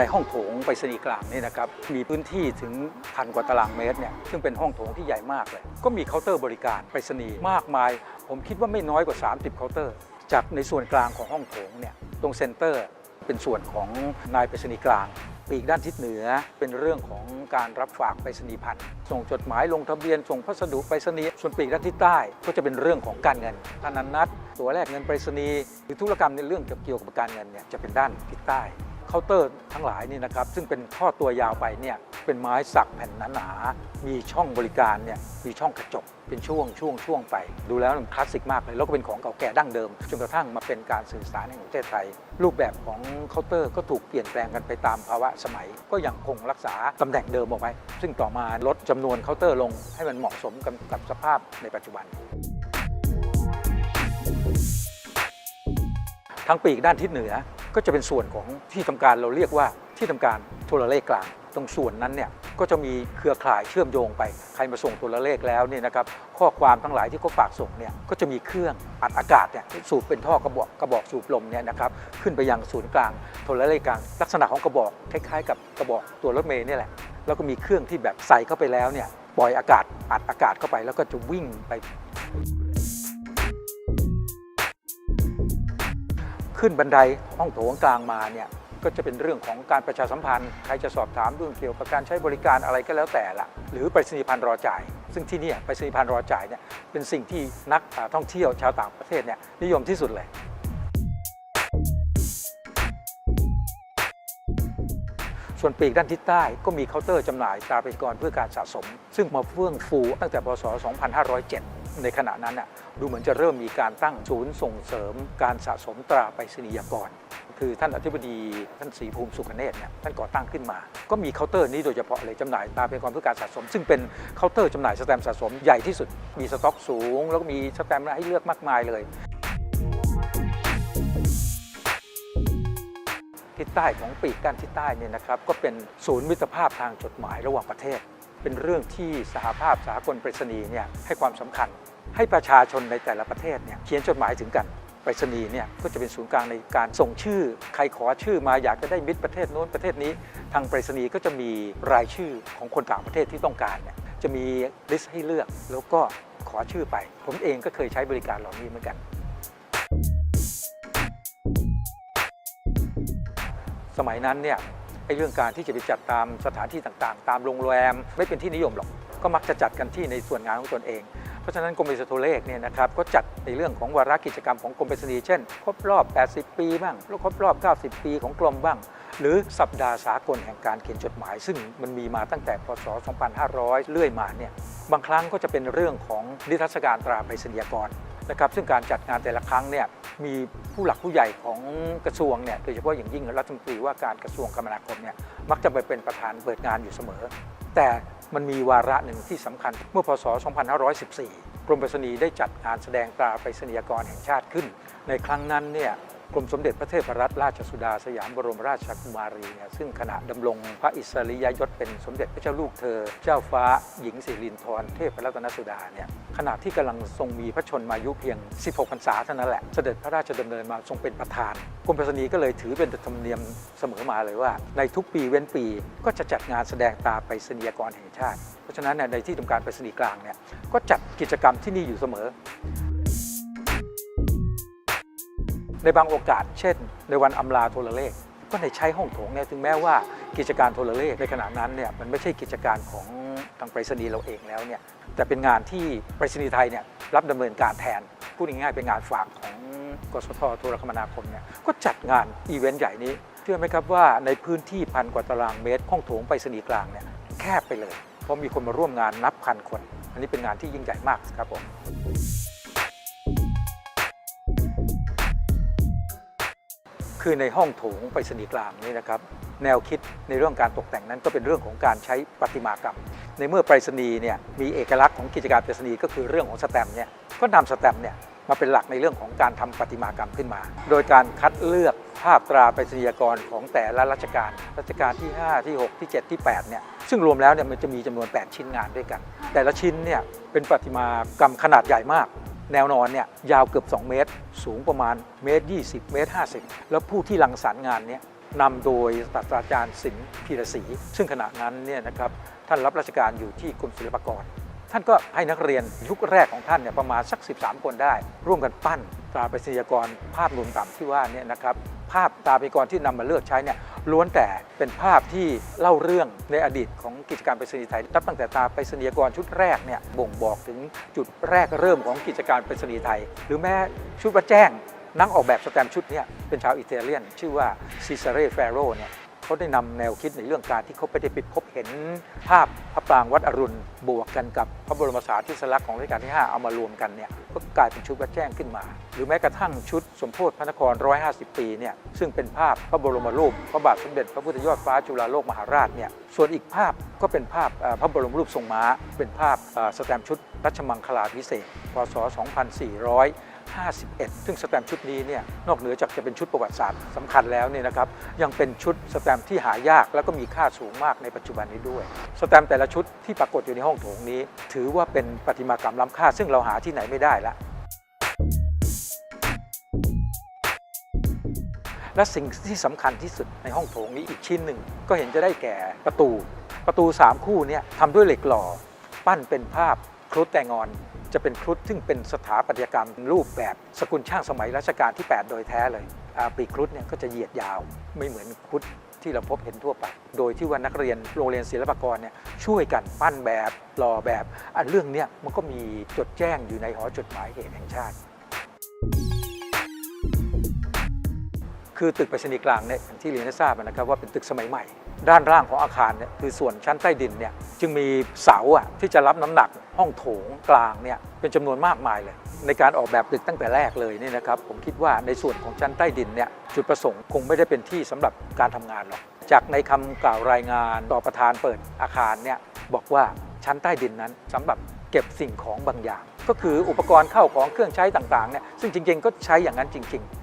ในห้องโถงไปรษณีย์กลางนี่นะครับมีพื้นที่ถึงพันกว่าตารางเมตรเนี่ยซึ่งเป็นห้องโถงที่ใหญ่มากเลย ก็มีเคาน์เตอร์บริการไปรษณีย์มากมาย ผมคิดว่าไม่น้อยกว่า 30 เคาน์เตอร์ จากในส่วนกลางของห้องโถงเนี่ยตรงเซ็นเตอร์เป็นส่วนของนายไปรษณีย์กลางปีกด้านทิศเหนือเป็นเรื่องของการรับฝากไปรษณีย์พันธ์ส่งจดหมายลงทะเบียนส่งพัสดุไปรษณีย์ส่วนปีกด้านทิศใต้ก็จะเป็นเรื่องของการเงินธนันนัดตัวแรกเงินไปรษณีย์หรือธุรกรรมในเรื่องเกี่ยวกับการเงินเนี่ยจะเป็นด้านทิศใต้ เคาน์เตอร์ทั้งหลายนี่นะครับซึ่งเป็นท่อตัวยาวไปเนี่ยเป็นไม้สักแผ่นหนาๆมีช่องบริการเนี่ยมีช่องกระจกเป็นช่วงช่วงช่วงไป ดูแล้วมันคลาสสิกมากเลย แล้วก็เป็นของเก่าแก่ดั้งเดิมจนกระทั่งมาเป็นการสื่อสารในประเทศไทย รูปแบบของเคาน์เตอร์ก็ถูกเปลี่ยนแปลงกันไปตามภาวะสมัย ก็ยังคงรักษาตำแหน่งเดิมเอาไว้ซึ่งต่อมาลดจำนวนเคาน์เตอร์ลงให้มันเหมาะสมกับกับสภาพในปัจจุบันทางปีกด้านทิศเหนือ ก็จะเป็นส่วนของที่ทำการเราเรียกว่าที่ทำการโทรเลขกลาง ตรงส่วนนั้นเนี่ยก็จะมีเครือข่ายเชื่อมโยงไป ใครมาส่งโทรเลขแล้วเนี่ยนะครับข้อความทั้งหลายที่เขาฝากส่งเนี่ยก็จะมีเครื่องอัดอากาศเนี่ยสูบเป็นท่อกระบอกกระบอกสูบลมเนี่ยนะครับขึ้นไปยังศูนย์กลางโทรเลขกลาง ลักษณะของกระบอกคล้ายๆ กับกระบอกตัวรถเมล์นี่แหละแล้วก็มีเครื่องที่แบบใส่เข้าไปแล้วเนี่ยปล่อยอากาศอัดอากาศเข้าไปแล้วก็จะวิ่งไป ขึ้นบันไดห้องโถงกลางมาเนี่ยก็จะเป็นเรื่องของการประชาสัมพันธ์ ใครจะสอบถามเรื่องเกี่ยวกับการใช้บริการอะไรก็แล้วแต่ละ หรือไปรษณีย์พันธ์รอจ่าย ซึ่งที่นี่ไปรษณีย์พันธ์รอจ่ายเนี่ยเป็นสิ่งที่นักท่องเที่ยวชาวต่างประเทศเนี่ยนิยมที่สุดเลยส่วนปีกด้านทิศใต้ก็มีเคาน์เตอร์จำหน่ายตราไปร์กรเพื่อการสะสม ซึ่งมาเฟื่องฟูตั้งแต่พศ 2507 ในขณะนั้นน่ะดูเหมือนจะเริ่มมีการตั้งศูนย์ส่งเสริมการสะสมตราไปรษณียากรคือท่านอธิบดีท่านศรีภูมิสุขเนตรเนี่ยท่านก่อตั้งขึ้นมา ก็มีเคาน์เตอร์นี้โดยเฉพาะเลยจำหน่ายตราไปรษณีย์กรเพื่อการสะสม ซึ่งเป็นเคาน์เตอร์จำหน่ายสแตมป์สะสมใหญ่ที่สุด มีสต็อกสูง แล้วก็มีสแตมป์ให้เลือกมากมายเลย ทิศใต้ของปีกด้านทิศใต้เนี่ยนะครับก็เป็นศูนย์มิตรภาพทางจดหมายระหว่างประเทศ เป็นเรื่องที่สหภาพสากลปรษณีเนี่ยให้ความสำคัญ ให้ประชาชนในแต่ละประเทศเนี่ยเขียนจดหมายถึงกันไปรษณีย์เนี่ยก็จะเป็นศูนย์กลางในการส่งชื่อ ใครขอชื่อมาอยากจะได้มิตรประเทศโน้นประเทศนี้ ทางไปรษณีย์ก็จะมีรายชื่อของคนต่างประเทศที่ต้องการเนี่ยจะมีลิสต์ให้เลือกแล้วก็ขอชื่อไป ผมเองก็เคยใช้บริการเหล่านี้เหมือนกัน สมัยนั้นเนี่ยไอ้เรื่องการที่จะไปจัดตามสถานที่ต่างๆ ตามโรงแรมไม่เป็นที่นิยมหรอก ก็มักจะจัดกันที่ในส่วนงานของตนเอง ราะฉะนั้นกรมไปรษณีย์โทรเลขเนี่ยนะครับก็จัดในเรื่องของวาระกิจกรรมของกรมไปรษณีย์เช่น ครบรอบ 80 ปีบ้างหรือครบรอบ 90 ปีของกรมบ้าง หรือสัปดาห์สากลแห่งการเขียนจดหมาย ซึ่งมันมีมาตั้งแต่พศ 2500 เรื่อยมาเนี่ยบางครั้งก็จะเป็นเรื่องของนิทรรศการตราไปรษณียกรนะครับซึ่งการจัดงานแต่ละครั้งเนี่ยมีผู้หลักผู้ใหญ่ของกระทรวงเนี่ยโดยเฉพาะอย่างยิ่งรัฐมนตรีว่าการกระทรวงคมนาคมเนี่ยมักจะไปเป็นประธานเปิดงานอยู่เสมอ แต่ มันมีวาระหนึ่งที่สำคัญเมื่อพศ 2514 กรมไปรษณีย์ได้จัดงานแสดงตราไปรษณียกรแห่งชาติขึ้น ในครั้งนั้นเนี่ย กรมสมเด็จพระเทพรัตนราชสุดาสยามบรมราชกุมารีเนี่ยซึ่งขณะดำรงพระอิสริยยศเป็นสมเด็จพระเจ้าลูกเธอ เจ้าฟ้าหญิงสิรินธรเทพรัตนสุดาเนี่ยขณะที่กำลังทรงมีพระชนมายุเพียง 16 พรรษาเท่านั้นแหละ เสด็จพระราชดำเนินมาทรงเป็นประธานกรมประษณีก็เลยถือเป็นธรรมเนียมเสมอมาเลยว่า ในทุกปีเว้นปีก็จะจัดงานแสดงตาไปรษณียากรแห่งชาติ เพราะฉะนั้นในที่ทำการไปรษณีย์กลางเนี่ยก็จัดกิจกรรมที่นี่อยู่เสมอ ในบางโอกาส เช่น ในวันอำลาโทรเลข ก็ในใช้ห้องโถงเนี่ยถึงแม้ว่ากิจการโทรเลขในขณะนั้นเนี่ยมันไม่ใช่กิจการของทางไปรษณีย์เราเองแล้วเนี่ยแต่เป็นงานที่ไปรษณีย์ไทยเนี่ยรับดำเนินการแทนพูดง่ายๆเป็นงานฝากของกสทโทรคมนาคมเนี่ยก็จัดงานอีเวนต์ใหญ่นี้เชื่อไหมครับว่าในพื้นที่พันกว่าตารางเมตรห้องโถงไปรษณีย์กลางเนี่ยแคบไปเลย เพราะมีคนมาร่วมงานนับพันคน อันนี้เป็นงานที่ยิ่งใหญ่มากครับผม คือในห้องโถงไปรษณีย์กลางนี่นะครับแนวคิดในเรื่องการตกแต่งนั้นก็เป็นเรื่องของการใช้ประติมากรรม ในเมื่อไปรษณีย์เนี่ยมีเอกลักษณ์ของกิจการไปรษณีย์ก็คือเรื่องของสแตมป์เนี่ยก็นำสแตมป์เนี่ยมาเป็นหลักในเรื่องของการทำประติมากรรมขึ้นมา โดยการคัดเลือกภาพตราไปรษณียกรของแต่ละรัชกาลรัชกาลที่ 5 ที่ 6 ที่ 7 ที่ 8 เนี่ยซึ่งรวมแล้วเนี่ยมันจะมีจำนวน 8 ชิ้นงานด้วยกัน แต่ละชิ้นเนี่ยเป็นประติมากรรมขนาดใหญ่มาก แนวนอนเนี่ยยาวเกือบ 2 เมตร สูงประมาณเมตร 20 เมตร 50 แล้วผู้ที่รังสรรค์งานเนี้ยนำโดยศาสตราจารย์สิงห์พีรศรีซึ่งขณะนั้นเนี่ยนะครับท่านรับราชการอยู่ที่กรมศิลปากร ท่านก็ให้นักเรียนยุคแรกของท่านเนี่ยประมาณสัก 13 คนได้ ร่วมกันปั้นตราปรษณียกรภาพนูนต่ำที่ว่าเนี่ยนะครับภาพตราปรษณียกรที่นำมาเลือกใช้เนี่ย ล้วนแต่เป็นภาพที่เล่าเรื่องในอดีตของกิจการไปรษณีย์ไทยนับตั้งแต่ตาไปรษณียกรชุดแรกเนี่ยบ่งบอกถึงจุดแรกเริ่มของกิจการไปรษณีย์ไทย หรือแม้ชุดวัดแจ้งนักออกแบบสแตมชุดเนี้เป็นชาวอิตาเลียน ชื่อว่าซิซาเร่เฟโรเนี่ยเขาได้นำแนวคิดในเรื่องการที่เขาไปได้ไปพบเห็น ภาพพระปรางวัดอรุณบวกกันกับพระบรมสารีริสลักษณ์ของรัชกาลที่ 5 เอามารวมกันเนี่ย ก็กลายเป็นชุดวัดแจ้งขึ้นมา หรือแม้กระทั่งชุดสมโพธิพระนคร 150 ปีเนี่ยซึ่งเป็นภาพพระบรมรูป พระบาทสมเด็จพระพุทธยอดฟ้าจุฬาโลกมหาราชเนี่ยส่วนอีกภาพก็เป็นภาพพระบรมรูปทรงม้า เป็นภาพสแตมชุดรัชมังคลาภิเษกพศ 2400 51 ซึ่งสแตมป์ชุดนี้เนี่ยนอกเหนือจากจะเป็นชุดประวัติศาสตร์สำคัญแล้วเนี่ยนะครับยังเป็นชุดสแตมป์ที่หายาก แล้วก็มีค่าสูงมากในปัจจุบันนี้ด้วย สแตมป์แต่ละชุดที่ปรากฏอยู่ในห้องโถงนี้ ถือว่าเป็นประติมากรรมล้ำค่า ซึ่งเราหาที่ไหนไม่ได้ละและสิ่งที่สำคัญที่สุดในห้องโถงนี้อีกชิ้นหนึ่ง ก็เห็นจะได้แก่ประตู ประตู 3 คู่เนี่ยทำด้วยเหล็กหล่อ ปั้นเป็นภาพครุฑแต่งอน จะเป็นครุฑซึ่งเป็นสถาปัตยกรรมรูปแบบสกุลช่างสมัยรัชกาลที่ 8 โดยแท้เลยอาปีครุฑเนี่ยก็จะเหยียดยาวไม่เหมือนครุฑที่เราพบเห็นทั่วไป โดยที่ว่านักเรียนโรงเรียนศิลปากรเนี่ยช่วยกันปั้นแบบหล่อแบบ อันเรื่องเนี้ยมันก็มีจดแจ้งอยู่ในหอจดหมายเหตุแห่งชาติ คือตึกไปรษณีย์กลางเนี่ยที่เรียนให้ทราบนะครับว่าเป็นตึกสมัยใหม่ ด้านล่างของอาคารเนี่ยคือส่วนชั้นใต้ดินเนี่ย จึงมีเสาอะที่จะรับน้ำหนักห้องโถงกลางเนี่ยเป็นจำนวนมากมายเลย ในการออกแบบตึกตั้งแต่แรกเลยเนี่ยนะครับผมคิดว่าในส่วนของชั้นใต้ดินเนี่ยจุดประสงค์คงไม่ได้เป็นที่สำหรับการทำงานหรอกจากในคำกล่าวรายงานต่อประธานเปิดอาคารเนี่ยบอกว่าชั้นใต้ดินนั้นสำหรับเก็บสิ่งของบางอย่าง ก็คืออุปกรณ์เข้าของเครื่องใช้ต่างๆเนี่ยซึ่งจริงๆก็ใช้อย่างนั้นจริง ๆ